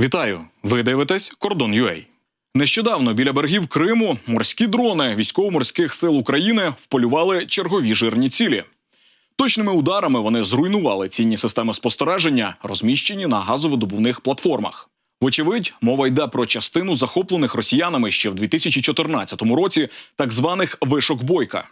Вітаю! Ви дивитесь Кордон UA. Нещодавно біля берегів Криму морські дрони військово-морських сил України вполювали чергові жирні цілі. Точними ударами вони зруйнували цінні системи спостереження, розміщені на газовидобувних платформах. Вочевидь, мова йде про частину захоплених росіянами ще в 2014 році так званих вишок бойка.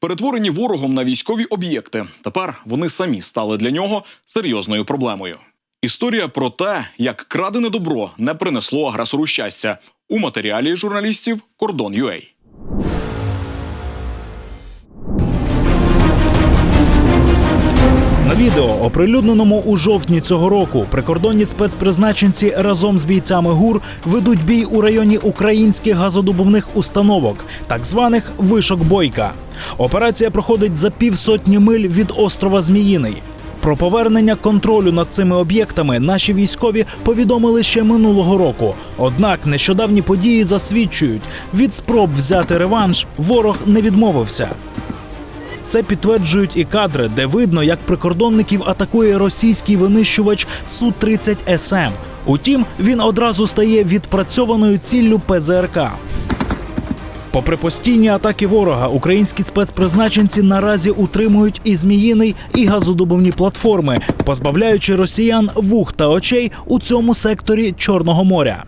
Перетворені ворогом на військові об'єкти. Тепер вони самі стали для нього серйозною проблемою. Історія про те, як крадене добро не принесло агресору щастя у матеріалі журналістів Кордон UA. На відео, оприлюдненому у жовтні цього року, прикордонні спецпризначенці разом з бійцями ГУР ведуть бій у районі українських газодобувних установок, так званих вишок бойка. Операція проходить за півсотні миль від острова Зміїний. Про повернення контролю над цими об'єктами наші військові повідомили ще минулого року. Однак нещодавні події засвідчують, від спроб взяти реванш ворог не відмовився. Це підтверджують і кадри, де видно, як прикордонників атакує російський винищувач су 30 СМ. Утім, він одразу стає відпрацьованою ціллю ПЗРК. Попри постійні атаки ворога, українські спецпризначенці наразі утримують і зміїний, і газодобувні платформи, позбавляючи росіян вух та очей у цьому секторі Чорного моря.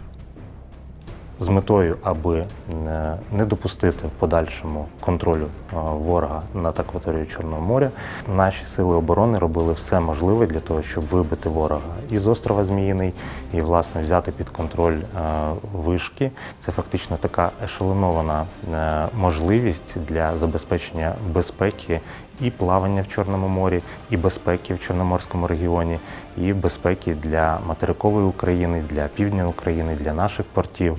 З метою, аби не- не допустити в подальшому контролю е, ворога над акваторією Чорного моря, наші сили оборони робили все можливе для того, щоб вибити ворога із острова Зміїний і власне взяти під контроль е, вишки. Це фактично така ешелонована е, можливість для забезпечення безпеки і плавання в Чорному морі, і безпеки в Чорноморському регіоні, і безпеки для материкової України, для півдня України, для наших портів.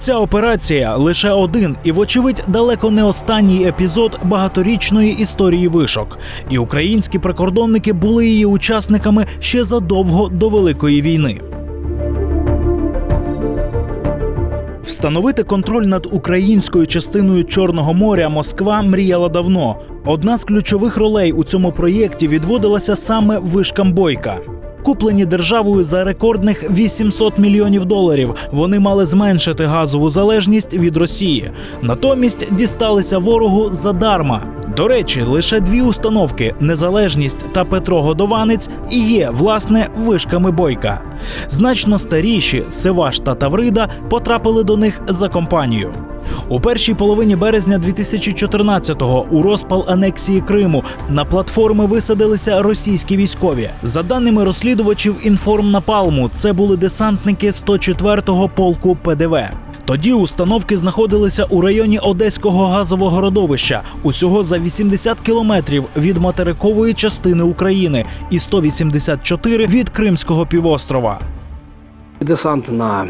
Ця операція лише один і, вочевидь, далеко не останній епізод багаторічної історії вишок. І українські прикордонники були її учасниками ще задовго до Великої війни. Встановити контроль над українською частиною Чорного моря Москва мріяла давно. Одна з ключових ролей у цьому проєкті відводилася саме вишкам бойка. Куплені державою за рекордних 800 мільйонів доларів, вони мали зменшити газову залежність від Росії. Натомість дісталися ворогу задарма. До речі, лише дві установки Незалежність та Петро Годованець і є власне вишками бойка. Значно старіші Севаш та Таврида потрапили до них за компанію. У першій половині березня 2014-го у розпал анексії Криму на платформи висадилися російські військові. За даними розслідувачів інформнапалму, це були десантники 104-го полку ПДВ. Тоді установки знаходилися у районі Одеського газового родовища, усього за 80 кілометрів від материкової частини України і 184 від Кримського півострова. Десант на е,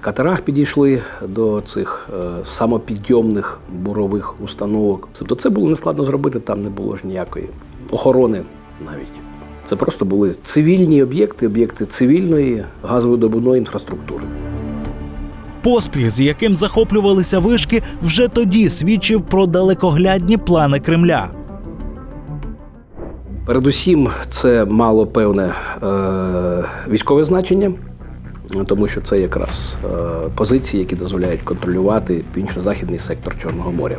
катерах підійшли до цих е, самопідйомних бурових установок. Тобто це було нескладно зробити, там не було ж ніякої охорони навіть. Це просто були цивільні об'єкти, об'єкти цивільної газовидобувної інфраструктури. Поспіх, з яким захоплювалися вишки, вже тоді свідчив про далекоглядні плани Кремля. Передусім, це мало певне е, військове значення, тому що це якраз е, позиції, які дозволяють контролювати північно-західний сектор Чорного моря.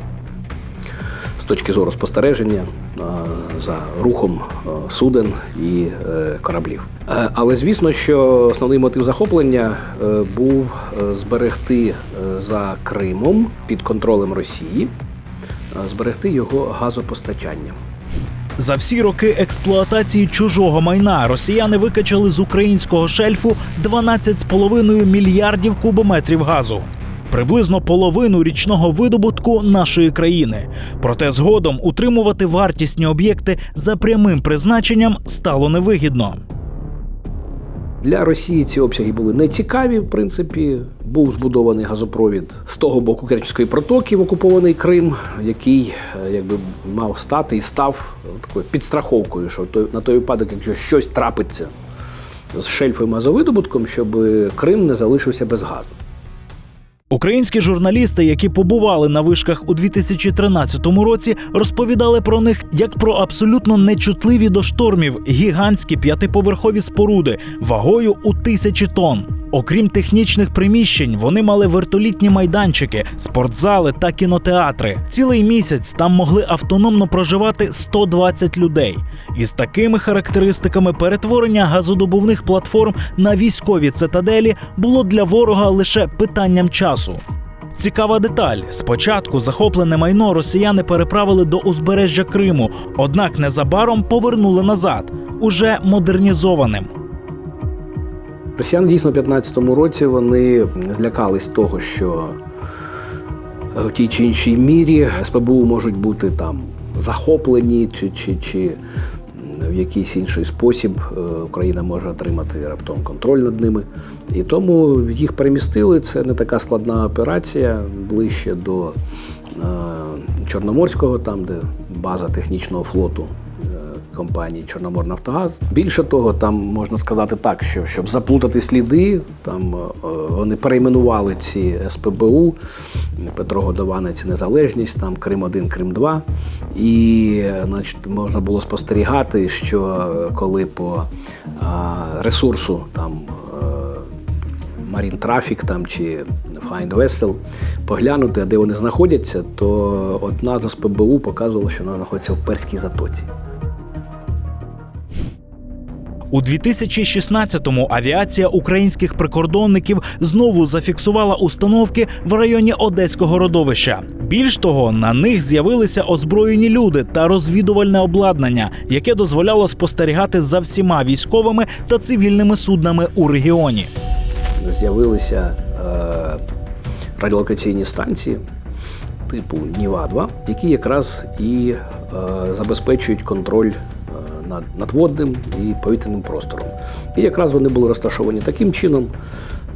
З точки зору спостереження е, за рухом е, суден і кораблів. Але звісно, що основний мотив захоплення був зберегти за Кримом під контролем Росії, зберегти його газопостачання. За всі роки експлуатації чужого майна росіяни викачали з українського шельфу 12,5 мільярдів кубометрів газу. Приблизно половину річного видобутку нашої країни. Проте згодом утримувати вартісні об'єкти за прямим призначенням стало невигідно. Для Росії ці обсяги були нецікаві. В принципі, був збудований газопровід з того боку Керченської протоки в окупований Крим, який е, якби мав стати і став е, такою підстраховкою, що той- на той випадок, якщо щось трапиться з шельфовим газовидобутком, щоб Крим не залишився без газу. Українські журналісти, які побували на вишках у 2013 році, розповідали про них як про абсолютно нечутливі до штормів гігантські п'ятиповерхові споруди вагою у тисячі тонн. Окрім технічних приміщень, вони мали вертолітні майданчики, спортзали та кінотеатри. Цілий місяць там могли автономно проживати 120 людей. Із такими характеристиками перетворення газодобувних платформ на військові цитаделі було для ворога лише питанням часу. Цікава деталь: спочатку захоплене майно росіяни переправили до узбережжя Криму, однак незабаром повернули назад, уже модернізованим. Росіяни дійсно в 15-му році вони злякались того, що в тій чи іншій мірі СПБУ можуть бути там захоплені, чи, чи, чи в якийсь інший спосіб е, Україна може отримати раптом контроль над ними. І тому їх перемістили. Це не така складна операція ближче до е, Чорноморського, там, де база технічного флоту е, компанії Чорноморнафтогаз. Більше того, там можна сказати так, що щоб заплутати сліди, там е, вони перейменували ці СПБУ, Петро Годованець Незалежність, там Крим 1 Крим 2 І е, значить, можна було спостерігати, що е, коли по ресурсу там. е, Marine Traffic там чи Find Vessel поглянути, де вони знаходяться, то одна з СПБУ показувала, що вона знаходиться в Перській затоці. У 2016-му авіація українських прикордонників знову зафіксувала установки в районі Одеського родовища. Більш того, на них з'явилися озброєні люди та розвідувальне обладнання, яке дозволяло спостерігати за всіма військовими та цивільними суднами у регіоні. З'явилися е, радіолокаційні станції типу Ніва-2, які якраз і е, забезпечують контроль над надводним і повітряним простором. І якраз вони були розташовані таким чином,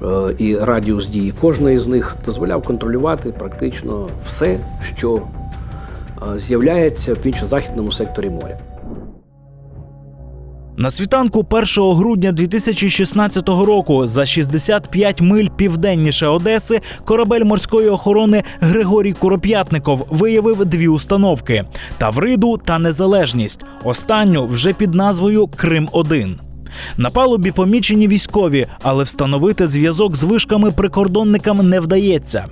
е, і радіус дії кожної з них дозволяв контролювати практично все, що е, з'являється в північно-західному секторі моря. На світанку 1 грудня 2016 року за 65 миль південніше Одеси корабель морської охорони Григорій Куроп'ятников виявив дві установки: Тавриду та Незалежність. Останню вже під назвою Крим 1 На палубі помічені військові, але встановити зв'язок з вишками прикордонникам не вдається.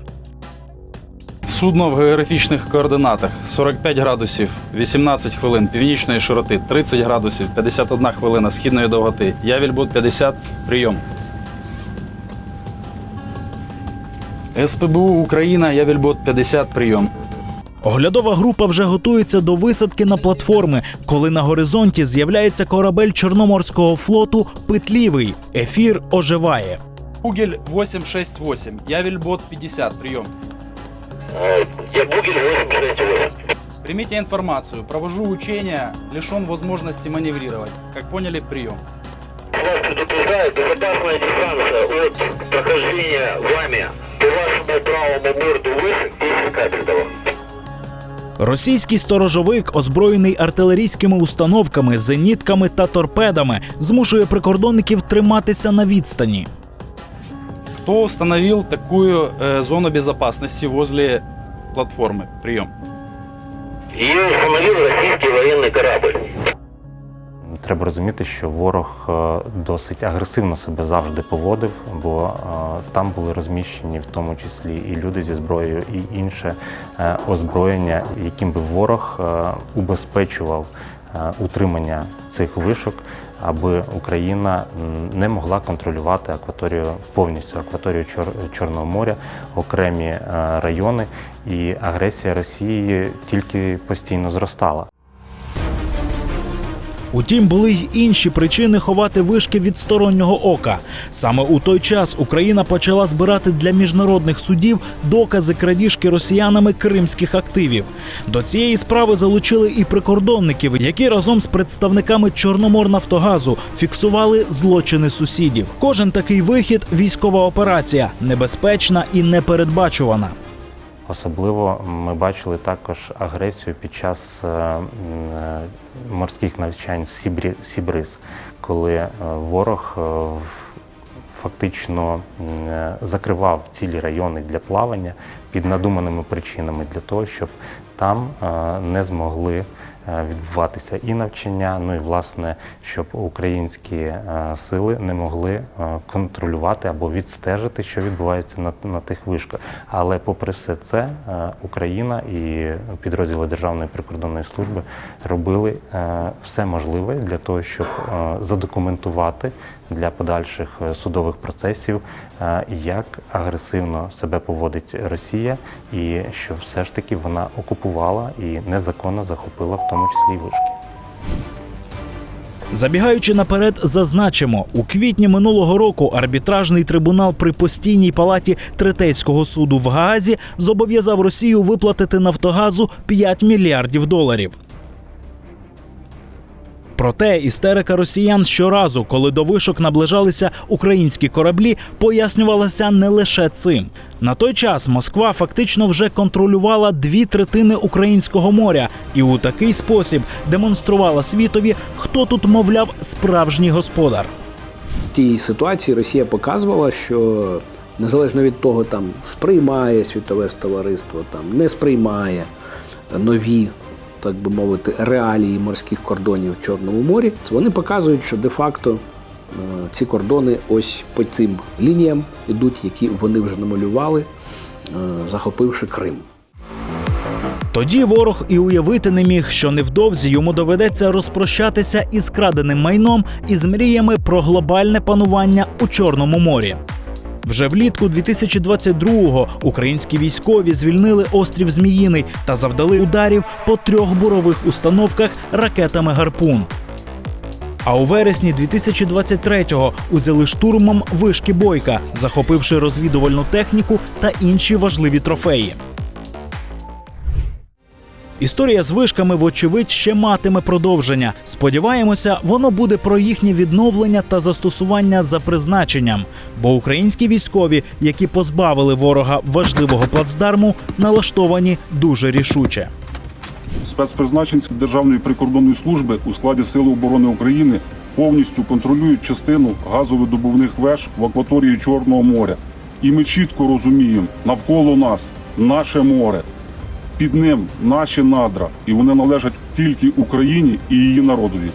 Судно в географічних координатах 45 градусів 18 хвилин північної широти, 30 градусів 51 хвилина східної довготи. Явільбут 50. Прийом. СПБУ Україна, Явільбот 50. Прийом. Оглядова група вже готується до висадки на платформи, коли на горизонті з'являється корабель Чорноморського флоту Питлівий. Ефір оживає. Бугель 868. Явільбот 50. Прийом. Я Бугель 868. Примите информацию. Провожу учения, лишен возможности маневрировать. Как поняли, прием. Вас предупреждаю, безопасная дистанция от прохождения вами по вашему правому борту выше 10 капельтова. Російський сторожовик, озброєний артилерійськими установками, зенітками та торпедами, змушує прикордонників триматися на відстані Кто установил такую э, зону безопасности возле платформы? Прием. Ее установил российский военный корабль. Треба розуміти, що ворог е, досить агресивно себе завжди поводив, бо е, там були розміщені в тому числі і люди зі зброєю, і інше е, озброєння, яким би ворог е, убезпечував е, утримання цих вишок, аби Україна не могла контролювати акваторію повністю акваторію Чор- Чорного моря, окремі е, райони, і агресія Росії тільки постійно зростала. Утім, були й інші причини ховати вишки від стороннього ока. Саме у той час Україна почала збирати для міжнародних судів докази крадіжки росіянами кримських активів. До цієї справи залучили і прикордонників, які разом з представниками Чорноморнафтогазу фіксували злочини сусідів. Кожен такий вихід військова операція небезпечна і непередбачувана. Особливо ми бачили також агресію під час е, е, морських навчань Сібрі, Сібриз, коли е, ворог фактично закривав цілі райони для плавання під надуманими причинами для того, щоб там не змогли відбуватися і навчання, ну і власне, щоб українські е, сили не могли е, контролювати або відстежити, що відбувається на, на тих вишках. Але попри все це, е, Україна і підрозділи Державної прикордонної служби робили е, все можливе для того, щоб е, задокументувати для подальших е, судових процесів, е, як агресивно себе поводить Росія, і що все ж таки вона окупувала і незаконно захопила в тому числі вишки. Забігаючи наперед, зазначимо, у квітні минулого року арбітражний трибунал при постійній палаті Третейського суду в Гаазі зобов'язав Росію виплатити Нафтогазу 5 мільярдів доларів. Проте істерика росіян щоразу, коли до вишок наближалися українські кораблі, пояснювалася не лише цим. На той час Москва фактично вже контролювала дві третини українського моря і у такий спосіб демонструвала світові, хто тут, мовляв, справжній господар. Тій ситуації Росія показувала, що незалежно від того, там сприймає світове товариство, там не сприймає нові, так би мовити, реалії морських кордонів в Чорному морі, вони показують, що де-факто е, ці кордони ось по цим лініям ідуть, які вони вже намалювали, е, захопивши Крим. Тоді ворог і уявити не міг, що невдовзі йому доведеться розпрощатися із краденим майном і з мріями про глобальне панування у Чорному морі. Вже влітку 2022-го українські військові звільнили острів Зміїний та завдали ударів по трьох бурових установках ракетами Гарпун. А у вересні 2023-го узяли штурмом вишки Бойка, захопивши розвідувальну техніку та інші важливі трофеї. Історія з вишками, вочевидь, ще матиме продовження. Сподіваємося, воно буде про їхнє відновлення та застосування за призначенням. Бо українські військові, які позбавили ворога важливого плацдарму, налаштовані дуже рішуче. Спецпризначенці Державної прикордонної служби у складі Сили оборони України повністю контролюють частину газовидобувних веж в акваторії Чорного моря. І ми чітко розуміємо, навколо нас наше море, під ним наші надра, і вони належать тільки Україні і її народові.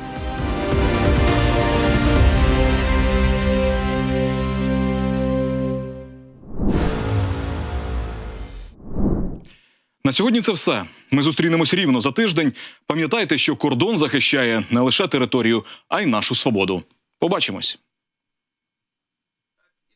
На сьогодні це все. Ми зустрінемось рівно за тиждень. Пам'ятайте, що кордон захищає не лише територію, а й нашу свободу. Побачимось.